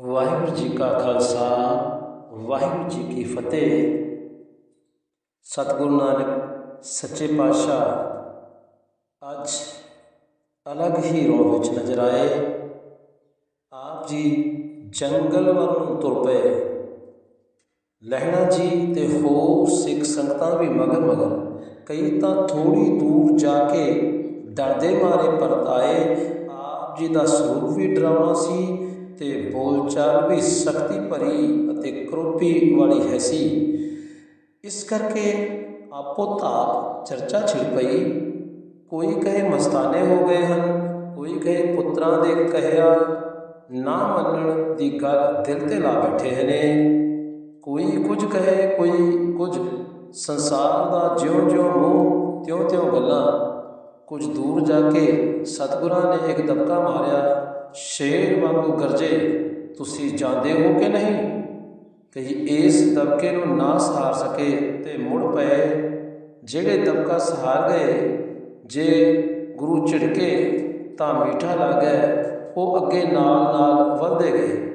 ਵਾਹਿਗੁਰੂ ਜੀ ਕਾ ਖਾਲਸਾ, ਵਾਹਿਗੁਰੂ ਜੀ ਕੀ ਫਤਿਹ। ਸਤਿਗੁਰੂ ਨਾਨਕ, ਸੱਚੇ ਪਾਤਸ਼ਾਹ, ਅੱਜ ਅਲੱਗ ਹੀ ਰੋਹ ਵਿੱਚ ਨਜ਼ਰ ਆਏ। ਆਪ ਜੀ ਜੰਗਲ ਵੱਲ ਨੂੰ ਤੁਰ ਪਏ। ਲਹਿਣਾ ਜੀ ਤੇ ਹੋਰ ਸਿੱਖ ਸੰਗਤਾਂ ਵੀ ਮਗਰ ਮਗਰ, ਕਈ ਤਾਂ ਥੋੜੀ ਦੂਰ ਜਾ ਕੇ ਡਰਦੇ ਮਾਰੇ ਪਰਤ ਆਏ। ਆਪ ਜੀ ਦਾ ਸਰੂਪ ਵੀ ਡਰਾਉਣਾ ਸੀ। ਤੇ ਬੋਲਚਾਲ ਵੀ ਸਖਤੀ ਭਰੀ ਅਤੇ ਕਰੋਪੀ ਵਾਲੀ ਹੈ ਸੀ। ਇਸ ਕਰਕੇ ਆਪੋ ਤਾਪ ਚਰਚਾ ਛਿੜ ਪਈ। ਕੋਈ ਕਹੇ ਮਸਤਾਨੇ ਹੋ ਗਏ ਹਨ, ਕੋਈ ਕਹੇ ਪੁੱਤਰਾਂ ਦੇ ਕਹਿਆ। ਨਾ ਮੰਨਣ ਦੀ ਗੱਲ ਦਿਲ ਤੇ ਲਾ ਬੈਠੇ ਨੇ। ਕੋਈ ਕੁਝ ਕਹੇ, ਕੋਈ ਕੁਝ। ਸੰਸਾਰ ਦਾ ਜਿਉਂ-ਜਿਉਂ ਮੂੰਹ, ਤਿਉਂ-ਤਿਉਂ ਗੱਲਾਂ। ਕੁਝ ਦੂਰ ਜਾ ਕੇ ਸਤਿਗੁਰਾਂ ਨੇ ਇੱਕ ਦਬਕਾ ਮਾਰਿਆ। ਸ਼ੇਰ ਵਾਂਗੂ ਗਰਜੇ, ਤੁਸੀਂ ਜਾਂਦੇ ਹੋ ਕਿ ਨਹੀਂ? ਕਹੀ, ਇਸ ਦਬਕੇ ਨੂੰ ਨਾ ਸਹਾਰ ਸਕੇ ਤੇ ਮੁੜ ਪਏ। ਜਿਹੜੇ ਦਬਕਾ ਸਹਾਰ ਗਏ, ਜੇ ਗੁਰੂ ਝਿੜਕੇ ਤਾਂ ਮਿੱਠਾ ਲੱਗੇ, ਉਹ ਅੱਗੇ ਨਾਲ ਨਾਲ ਵਧਦੇ ਗਏ।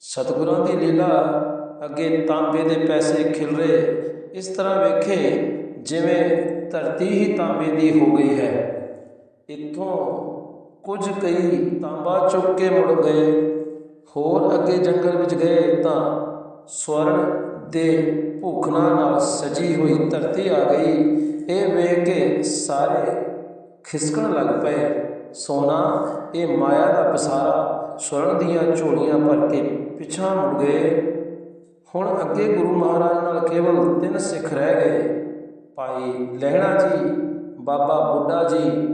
ਸਤਿਗੁਰਾਂ ਦੀ ਲੀਲਾ ਅੱਗੇ ਤਾਂਬੇ ਦੇ ਪੈਸੇ ਖਿਲਰੇ ਇਸ ਤਰ੍ਹਾਂ ਵੇਖੇ, ਜਿਵੇਂ ਧਰਤੀ ਹੀ ਤਾਂਬੇ ਦੀ ਹੋ ਗਈ ਹੈ। ਇੱਥੋਂ ਕੁਝ ਕਈ ਤਾਂਬਾ ਚੁੱਕ ਕੇ ਮੁੜ ਗਏ। ਹੋਰ ਅੱਗੇ ਜੰਗਲ ਵਿੱਚ ਗਏ ਤਾਂ ਸਵਰਨ ਦੇ ਭੁਖਣਾ ਨਾਲ ਸਜੀ ਹੋਈ ਧਰਤੀ ਆ ਗਈ। ਇਹ ਵੇਖ ਕੇ ਸਾਰੇ ਖਿਸਕਣ ਲੱਗ ਪਏ। ਸੋਨਾ, ਇਹ ਮਾਇਆ ਦਾ ਪਸਾਰਾ ਸਵਰਨ ਦੀਆਂ ਝੋਲੀਆਂ ਭਰ ਕੇ ਪਿਛਾਂ ਮੁੜ ਗਏ। ਹੁਣ ਅੱਗੇ ਗੁਰੂ ਮਹਾਰਾਜ ਨਾਲ ਕੇਵਲ ਤਿੰਨ ਸਿੱਖ ਰਹਿ ਗਏ। ਭਾਈ ਲਹਿਣਾ ਜੀ, ਬਾਬਾ ਬੁੱਢਾ ਜੀ,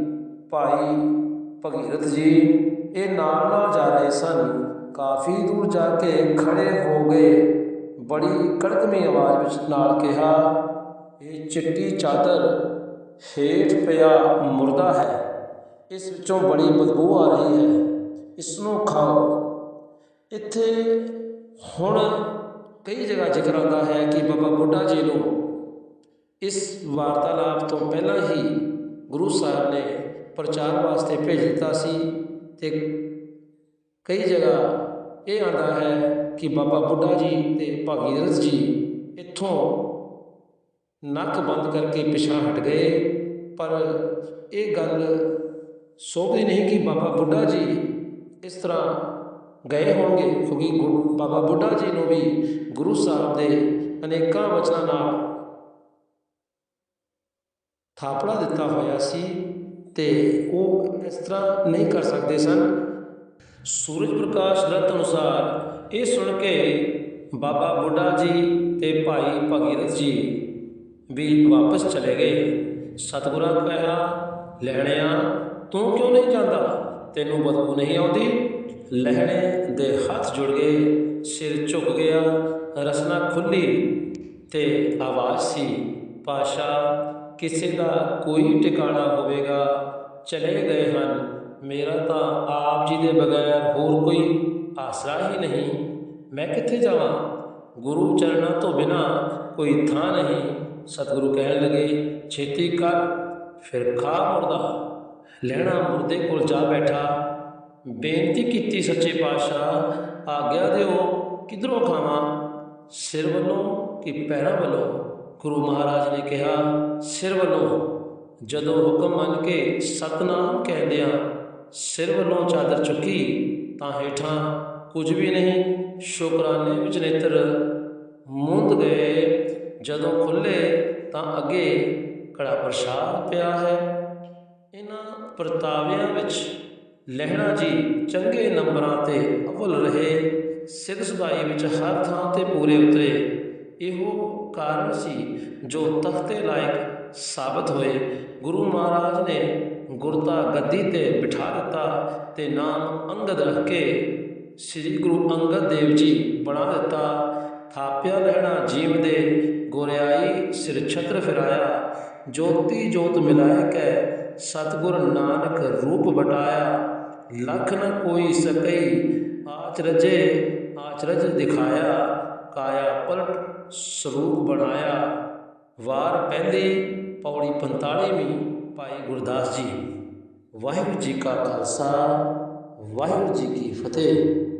ਭਾਈ ਭਗੀਰਥ ਜੀ, ਇਹ ਨਾਲ ਨਾਲ ਜਾ ਰਹੇ ਸਨ। ਕਾਫੀ ਦੂਰ ਜਾ ਕੇ ਖੜੇ ਹੋ ਗਏ। ਬੜੀ ਕੜਕਵੀਂ ਆਵਾਜ਼ ਵਿੱਚ ਨਾਲ ਕਿਹਾ, ਇਹ ਚਿੱਟੀ ਚਾਦਰ ਹੇਠ ਪਿਆ ਮੁਰਦਾ ਹੈ। ਇਸ ਵਿੱਚੋਂ ਬੜੀ ਬਦਬੂ ਆ ਰਹੀ ਹੈ। ਇਸ ਨੂੰ ਖਾਓ। ਇੱਥੇ ਹੁਣ ਕਈ ਜਗ੍ਹਾ ਜ਼ਿਕਰ ਆਉਂਦਾ ਹੈ ਕਿ ਬਾਬਾ ਬੁੱਢਾ ਜੀ ਨੂੰ ਇਸ ਵਾਰਤਾਲਾਪ ਤੋਂ ਪਹਿਲਾਂ ਹੀ ਗੁਰੂ ਸਾਹਿਬ ਨੇ ਪ੍ਰਚਾਰ ਵਾਸਤੇ ਭੇਜ ਦਿੱਤਾ ਸੀ ਤੇ ਕਈ ਜਗ੍ਹਾ ਇਹ ਆਉਂਦਾ ਹੈ ਕਿ ਬਾਬਾ ਬੁੱਢਾ ਜੀ ਤੇ ਭਾਗੀਰਥ ਜੀ ਇੱਥੋਂ ਨੱਕ ਬੰਦ ਕਰਕੇ ਪਿਛਾਂ ਹਟ ਗਏ। ਪਰ ਇਹ ਗੱਲ ਸੋਭਦੀ ਨਹੀਂ ਕਿ ਬਾਬਾ ਬੁੱਢਾ ਜੀ ਇਸ ਤਰ੍ਹਾਂ ਗਏ ਹੋਣਗੇ, ਕਿਉਂਕਿ ਬਾਬਾ ਬੁੱਢਾ ਜੀ ਨੂੰ ਵੀ ਗੁਰੂ ਸਾਹਿਬ ਦੇ ਅਨੇਕਾਂ ਵਚਨਾਂ ਨਾਲ ਥਾਪੜਾ ਦਿੱਤਾ ਹੋਇਆ ਸੀ। ਤੇ ਉਹ ਇਸ ਤਰ੍ਹਾਂ ਨਹੀਂ ਕਰ ਸਕਦੇ ਸਨ। ਸੂਰਜ ਪ੍ਰਕਾਸ਼ ਦਰਤ ਅਨੁਸਾਰ ਇਹ ਸੁਣ ਕੇ ਬਾਬਾ ਬੁੱਢਾ ਜੀ ਅਤੇ ਭਾਈ ਭਗੀਰਥ ਜੀ ਵੀ ਵਾਪਸ ਚਲੇ ਗਏ। ਸਤਿਗੁਰਾਂ ਕਹਿਆ ਲੈਣਿਆ ਤੂੰ ਕਿਉਂ ਨਹੀਂ ਜਾਂਦਾ? ਤੈਨੂੰ ਬਦਬੂ ਨਹੀਂ ਆਉਂਦੀ? ਲਹਿਣੇ ਦੇ ਹੱਥ ਜੁੜ ਗਏ, ਸਿਰ ਝੁਕ ਗਿਆ, ਰਸਨਾ ਖੁੱਲੀ ਤੇ ਆਵਾਜ਼ ਸੀ, ਪਾਸ਼ਾ ਕਿਸੇ ਦਾ ਕੋਈ ਟਿਕਾਣਾ ਹੋਵੇਗਾ, ਚਲੇ ਗਏ ਹਨ। ਮੇਰਾ ਤਾਂ ਆਪ ਜੀ ਦੇ ਬਗੈਰ ਹੋਰ ਕੋਈ ਆਸਰਾ ਹੀ ਨਹੀਂ। ਮੈਂ ਕਿੱਥੇ ਜਾਵਾਂ? ਗੁਰੂ ਚਰਨਾਂ ਤੋਂ ਬਿਨਾ ਕੋਈ ਥਾਂ ਨਹੀਂ। ਸਤਿਗੁਰੂ ਕਹਿਣ ਲੱਗੇ, ਛੇਤੀ ਕਰ, ਫਿਰ ਖਾ ਮੁਰਦਾ। ਲੈਣਾ ਮੁਰਦੇ ਕੋਲ ਜਾ ਬੈਠਾ। ਬੇਨਤੀ ਕੀਤੀ ਸੱਚੇ ਪਾਤਸ਼ਾਹ, ਆਗਿਆ ਦਿਓ, ਕਿਧਰੋਂ ਖਾਵਾਂ? ਸਿਰ ਵੱਲੋਂ ਕਿ ਪੈਰਾਂ ਵੱਲੋਂ? ਗੁਰੂ ਮਹਾਰਾਜ ਨੇ ਕਿਹਾ, ਸਿਰ ਵੱਲੋਂ ਜਦੋਂ ਹੁਕਮ ਮੰਨ ਕੇ ਸਤਨਾਮ ਕਹਿੰਦਿਆਂ ਸਿਰ ਵੱਲੋਂ ਚਾਦਰ ਚੁੱਕੀ, ਤਾਂ ਹੇਠਾਂ ਕੁਝ ਵੀ ਨਹੀਂ, ਸ਼ੁਕਰਾਨੇ ਵਿੱਚ ਨੇਤਰ ਮੁੰਦ ਗਏ। ਜਦੋਂ ਖੁੱਲੇ, ਤਾਂ ਅੱਗੇ ਕੜਾ ਪ੍ਰਸ਼ਾਦ ਪਿਆ ਹੈ। ਇਹਨਾਂ ਪ੍ਰਤਾਵਿਆਂ ਵਿੱਚ ਲਹਿਣਾ ਜੀ ਚੰਗੇ ਨੰਬਰਾਂ ਤੇ ਅਵਲ ਰਹੇ। ਸਿੱਧ ਸੁਭਾਈ ਵਿੱਚ ਹਰ ਥਾਂ ਤੇ ਪੂਰੇ ਉਤਰੇ। ਇਹੋ ਕਾਰਨ ਸੀ ਜੋ ਤਖਤੇ ਲਾਇਕ ਸਾਬਤ ਹੋਏ। ਗੁਰੂ ਮਹਾਰਾਜ ਨੇ ਗੁਰਤਾ ਗੱਦੀ ਤੇ ਬਿਠਾ ਦਿੱਤਾ ਤੇ ਨਾਮ ਅੰਗਦ ਰੱਖ। ਕੇ ਸ੍ਰੀ ਗੁਰੂ ਅੰਗਦ ਦੇਵ ਜੀ ਬਣਾ ਦਿੱਤਾ। ਥਾਪਿਆ ਲੈਣਾ ਜੀਵ ਦੇ, ਗੋਰਿਆਈ ਸਿਰ ਛਤਰ ਫਿਰਾਇਆ। ਜੋਤੀ ਜੋਤ ਮਿਲਾਇ ਕੈ, ਸਤਗੁਰ ਨਾਨਕ ਰੂਪ ਬਟਾਇਆ ਲਖ ਨ ਕੋਈ ਸਕਈ ਆਚ ਰਜੇ ਆਚ ਦਿਖਾਇਆ। ਕਾਇਆ ਪਲਟ ਸਰੂਪ ਬਣਾਇਆ। ਵਾਰ ਪਹਿਲੀ ਪੌੜੀ 45ਵੀਂ ਭਾਈ ਗੁਰਦਾਸ ਜੀ। ਵਾਹਿਗੁਰੂ ਜੀ ਕਾ ਖਾਲਸਾ, ਵਾਹਿਗੁਰੂ ਜੀ ਕੀ ਫਤਿਹ।